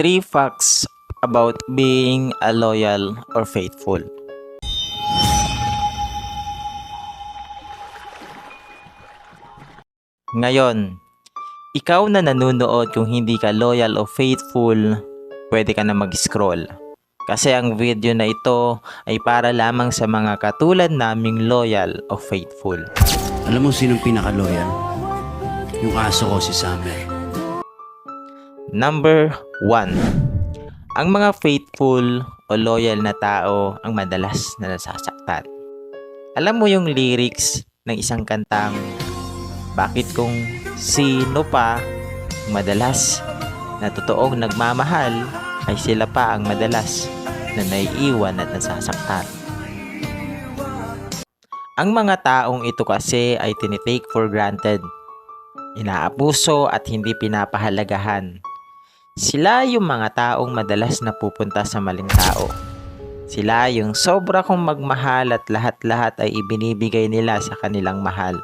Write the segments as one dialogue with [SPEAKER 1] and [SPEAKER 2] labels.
[SPEAKER 1] Three facts about being a loyal or faithful. Ngayon, ikaw na nanonood kung hindi ka loyal o faithful, pwede ka na mag-scroll. Kasi ang video na ito ay para lamang sa mga katulad naming loyal o faithful.
[SPEAKER 2] Alam mo sinong pinaka-loyal? Yung aso ko si Summer.
[SPEAKER 1] Number 1. Ang mga faithful o loyal na tao ang madalas na nasasaktan. Alam mo yung lyrics ng isang kantang Bakit kung sino pa madalas na totoong nagmamahal ay sila pa ang madalas na naiiwan at nasasaktan. Ang mga taong ito kasi ay tinitake for granted. Inaabuso at hindi pinapahalagahan. Sila yung mga taong madalas napupunta sa maling tao. Sila yung sobra kong magmahal at lahat-lahat ay ibinibigay nila sa kanilang mahal.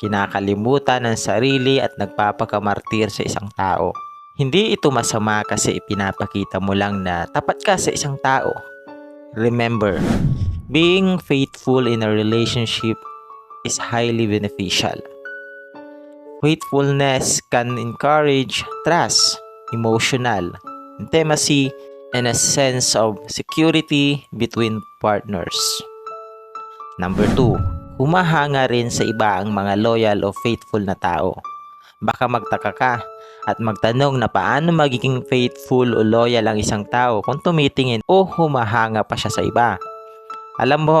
[SPEAKER 1] Kinakalimutan ng sarili at nagpapakamartir sa isang tao. Hindi ito masama kasi ipinapakita mo lang na tapat ka sa isang tao. Remember, being faithful in a relationship is highly beneficial. Faithfulness can encourage trust, emotional intimacy, and a sense of security between partners. Number 2, humahanga rin sa iba ang mga loyal o faithful na tao. Baka magtaka ka at magtanong na paano magiging faithful o loyal ang isang tao kung tumitingin o humahanga pa siya sa iba. Alam mo,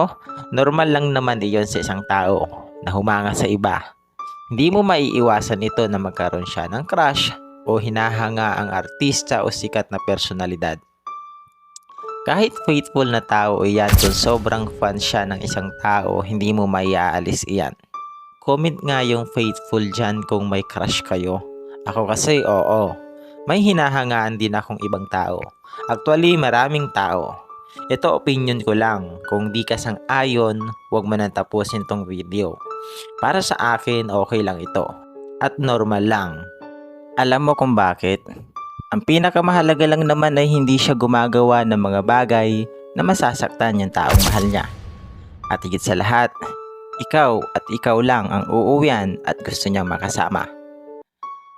[SPEAKER 1] normal lang naman iyon sa isang tao na humanga sa iba. Hindi mo maiiwasan ito na magkaroon siya ng crush o hinahanga ang artista o sikat na personalidad. Kahit faithful na tao iyan kung sobrang fan siya ng isang tao, hindi mo maiaalis iyan. Comment nga yung faithful dyan kung may crush kayo. Ako kasi oo. May hinahangaan din akong ibang tao. Actually, maraming tao. Ito opinion ko lang. Kung di ka sang ayon, huwag mo nang tapusin tong video. Para sa akin, okay lang ito. At normal lang. Alam mo kung bakit? Ang pinakamahalaga lang naman ay hindi siya gumagawa ng mga bagay na masasaktan yung taong mahal niya. At higit sa lahat, ikaw at ikaw lang ang uuwian at gusto niyang makasama.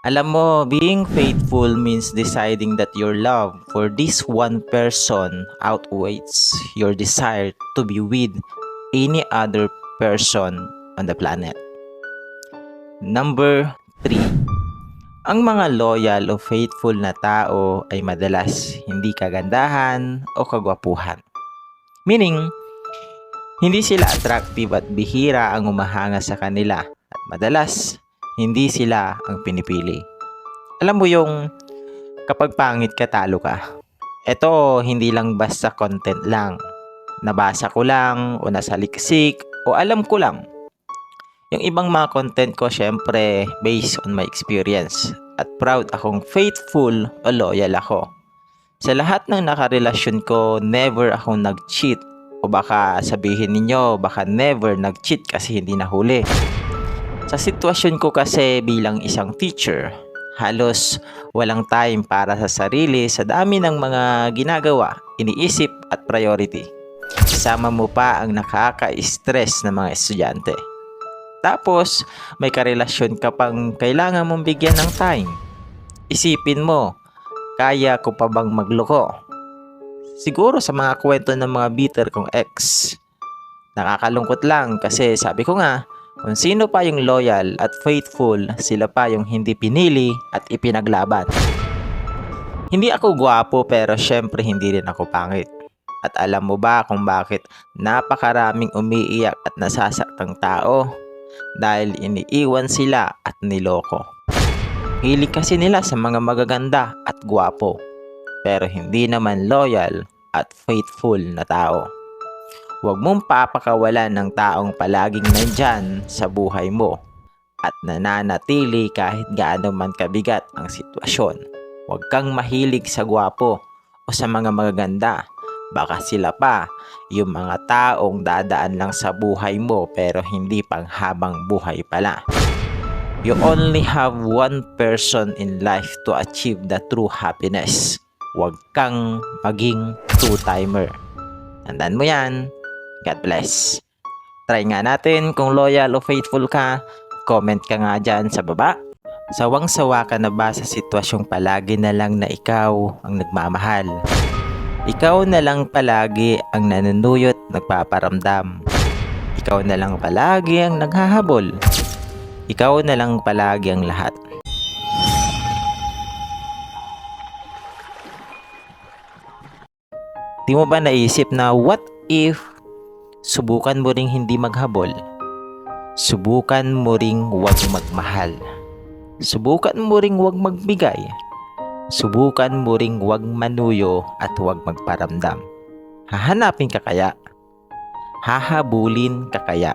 [SPEAKER 1] Alam mo, being faithful means deciding that your love for this one person outweighs your desire to be with any other person on the planet. Number 3. Ang mga loyal o faithful na tao ay madalas hindi kagandahan o kagwapuhan. Meaning, hindi sila attractive at bihira ang umahanga sa kanila at madalas hindi sila ang pinipili. Alam mo yung kapag pangit ka talo ka. Ito hindi lang basta content lang. Nabasa ko lang o nasaliksik o alam ko lang. Yung ibang mga content ko syempre based on my experience at proud akong faithful o loyal ako. Sa lahat ng nakarelasyon ko, never akong nag-cheat o baka sabihin ninyo baka never nag-cheat kasi hindi nahuli. Sa sitwasyon ko kasi bilang isang teacher, halos walang time para sa sarili sa dami ng mga ginagawa, iniisip at priority. Sama mo pa ang nakaka-stress ng mga estudyante. Tapos, may karelasyon ka pang kailangan mong bigyan ng time. Isipin mo, kaya ko pa bang magloko? Siguro sa mga kwento ng mga bitter kong ex. Nakakalungkot lang kasi sabi ko nga, kung sino pa yung loyal at faithful, sila pa yung hindi pinili at ipinaglaban. Hindi ako gwapo pero syempre hindi rin ako pangit. At alam mo ba kung bakit napakaraming umiiyak at nasasaktang tao? Dahil iniiwan sila at niloko. Hilig kasi nila sa mga magaganda at gwapo. Pero hindi naman loyal at faithful na tao. Huwag mong papakawalan ng taong palaging nandyan sa buhay mo at nananatili kahit gaano man kabigat ang sitwasyon. Huwag kang mahilig sa gwapo o sa mga magaganda. Baka sila pa yung mga taong dadaan lang sa buhay mo pero hindi pang habang buhay pala. You only have one person in life to achieve the true happiness. Huwag kang maging two-timer. Tandaan mo yan. God bless. Try nga natin kung loyal o faithful ka. Comment ka nga dyan sa baba. Sawang-sawa ka na ba sa sitwasyong palagi na lang na ikaw ang nagmamahal? Ikaw na lang palagi ang nanunuyot nagpaparamdam. Ikaw na lang palagi ang naghahabol. Ikaw na lang palagi ang lahat. Di mo ba naisip na what if subukan mo ring hindi maghabol? Subukan mo ring huwag magmahal. Subukan mo ring huwag magbigay. Subukan mo ring huwag manuyo at huwag magparamdam. Hahanapin ka kaya? Hahabulin ka kaya?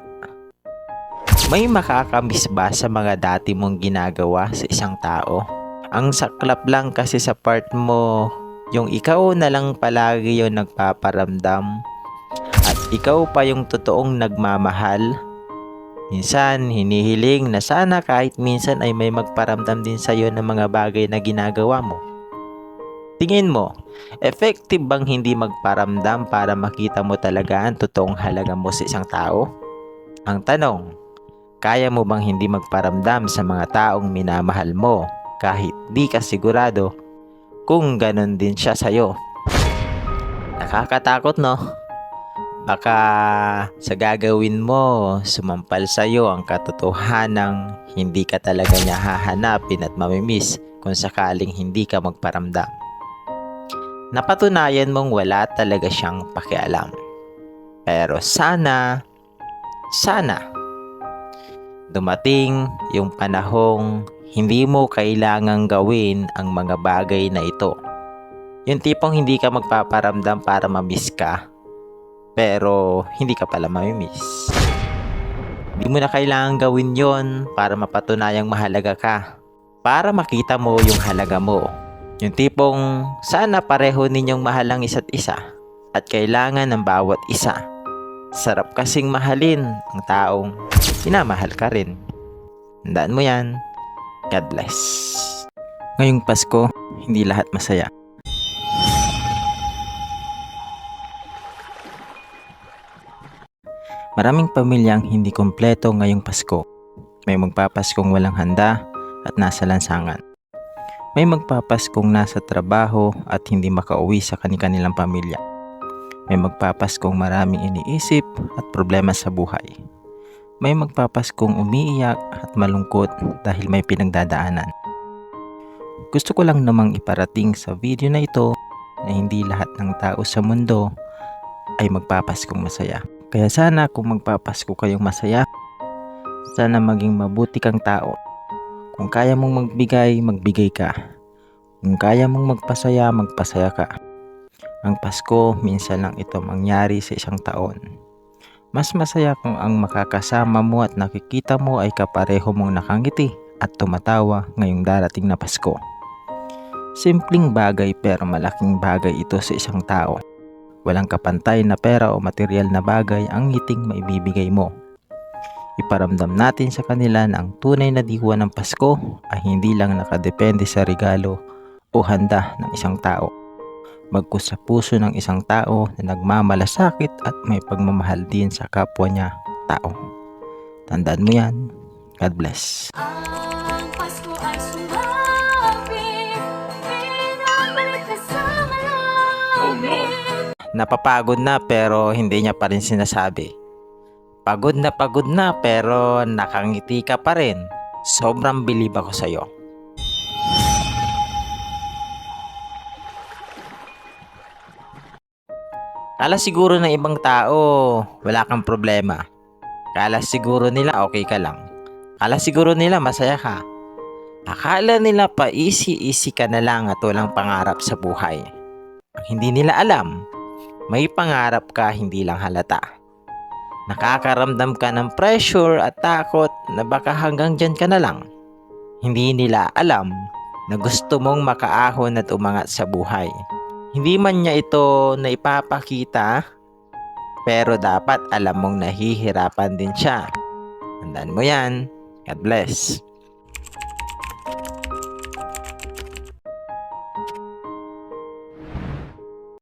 [SPEAKER 1] May makakamiss ba sa mga dati mong ginagawa sa isang tao? Ang saklap lang kasi sa part mo, yung ikaw na lang palagi yung nagpaparamdam at ikaw pa yung totoong nagmamahal. Minsan, hinihiling na sana kahit minsan ay may magparamdam din sa'yo ng mga bagay na ginagawa mo. Tingin mo, effective bang hindi magparamdam para makita mo talaga ang totoong halaga mo sa isang tao? Ang tanong, kaya mo bang hindi magparamdam sa mga taong minamahal mo kahit di ka sigurado kung ganon din siya sa'yo? Nakakatakot no? Baka sa gagawin mo, sumampal sa'yo ang katotohanang hindi ka talaga niya hahanapin at mamimiss kung sakaling hindi ka magparamdam. Napatunayan mong wala talaga siyang pakialam. Pero sana, sana, dumating yung panahong hindi mo kailangang gawin ang mga bagay na ito. Yung tipong hindi ka magpaparamdam para mamiss ka, pero hindi ka pala mamimiss. Hindi mo na kailangan gawin yon para mapatunayang mahalaga ka. Para makita mo yung halaga mo. Yung tipong sana pareho ninyong mahal ang isa't isa at kailangan ng bawat isa. Sarap kasing mahalin ang taong minamahal ka rin. Tandaan mo yan. God bless. Ngayong Pasko, hindi lahat masaya. Maraming pamilyang hindi kompleto ngayong Pasko. May magpapaskong walang handa at nasa lansangan. May magpapaskong nasa trabaho at hindi makauwi sa kanilang pamilya. May magpapaskong maraming iniisip at problema sa buhay. May magpapaskong umiiyak at malungkot dahil may pinagdadaanan. Gusto ko lang namang iparating sa video na ito na hindi lahat ng tao sa mundo ay magpapaskong masaya. Kaya sana kung magpapasko kayong masaya, sana maging mabuti kang tao. Kung kaya mong magbigay, magbigay ka. Kung kaya mong magpasaya, magpasaya ka. Ang Pasko, minsan lang ito mangyari sa isang taon. Mas masaya kung ang makakasama mo at nakikita mo ay kapareho mong nakangiti at tumatawa ngayong darating na Pasko. Simpleng bagay pero malaking bagay ito sa isang tao. Walang kapantay na pera o material na bagay ang ngiting maibibigay mo. Iparamdam natin sa kanila na ang tunay na diwa ng Pasko ay hindi lang nakadepende sa regalo o handa ng isang tao. Magkus sa puso ng isang tao na nagmamalasakit at may pagmamahal din sa kapwa niya tao. Tandaan mo yan. God bless. Napapagod na pero hindi niya pa rin sinasabi. Pagod na pagod na pero nakangiti ka pa rin. Sobrang bilib ako sa'yo. Kala siguro ng ibang tao, wala kang problema. Kala siguro nila okay ka lang. Kala siguro nila masaya ka. Akala nila pa easy-easy ka na lang at walang pangarap sa buhay. Ang hindi nila alam, may pangarap ka hindi lang halata. Nakakaramdam ka ng pressure at takot na baka hanggang dyan ka na lang. Hindi nila alam na gusto mong makaahon at umangat sa buhay. Hindi man niya ito na ipapakita, pero dapat alam mong nahihirapan din siya. Tandaan mo yan. God bless.